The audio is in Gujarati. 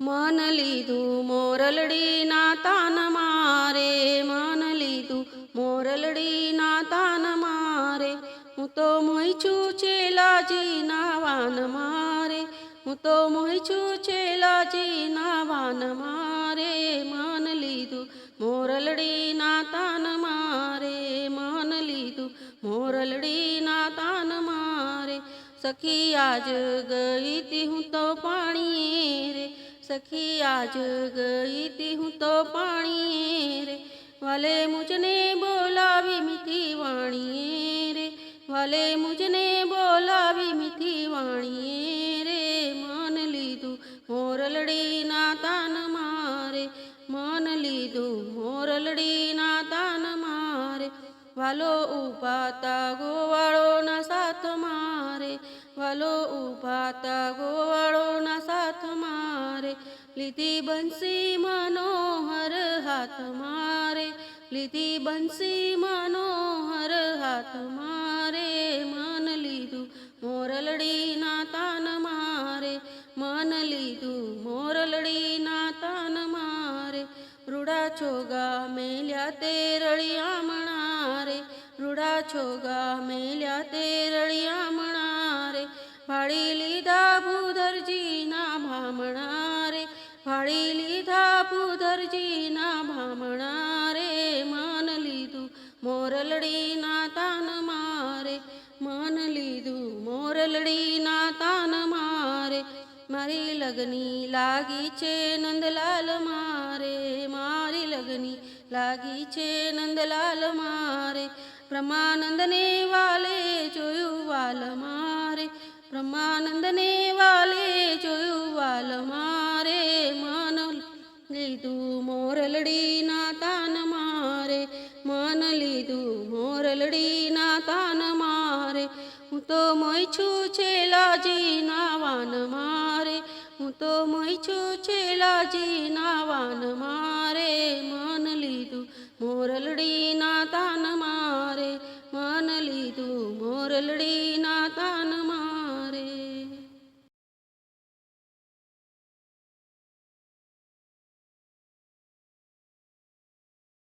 મન લીધું મોરલડીના તાન મારે મન લીધું મોરલડીના તાન મારે હું તો મોઈ છું ચેલાજીના વાન મારે હું તો મોઈ છું ચેલાજીના વાન મારે મન લીધું મોરલડીના તાન મારે મન લીધું મોરલડીના તાન મારે સખી આજ ગઈ તી હું તો પાણી સખી આજ ગઈ તી હું તો પાણી રે. વાલે મુજને બોલાવી મીઠી વાણીએ રે. વાલે મુજને બોલાવી મીઠી વાણીએ રે. મન લીધું મોરલડીના તાન મારે. મન લીધું મોરલડીના તાન મારે. વાલો ઉભાતા ગોવાળોના સાથ મારે. વાલો ઉભાતા ગો લીધી બંસી મનોહર હાથ મારે, લીધી બંસી મનોહર હાથ મારે, મન લીધું મોરલડીના તાન મારે, મન લીધું મોરલડીના તાન મારે, રૂડા છોગા મેલ્યા તે રળિયા મણારે, રૂડા છોગા મેલ્યા તે રળિયા મણારે, ભાળી લીધા ભાળી લીધા ભૂધરજીના ભામણા રે, માન લીધું મોરલડીના તાન મારે, માન લીધું મોરલડીના તાન મારે, મારી લગની લાગી છે નંદલાલ મારે, મારી લગની લાગી છે નંદલાલ મારે, બ્રહ્માનંદને વાલે જોયું વાલ મારે, બ્રહ્માનંદને મન લીધું. મોરલડીના તાન મારે. હું તો મોઈ છું છેલાજીના વાન મારે. હું તો મોઈ છું છેલાજીના વાન મારે. મન લીધું. મોરલડીના તાન મારે. મન લીધું. મોરલડીના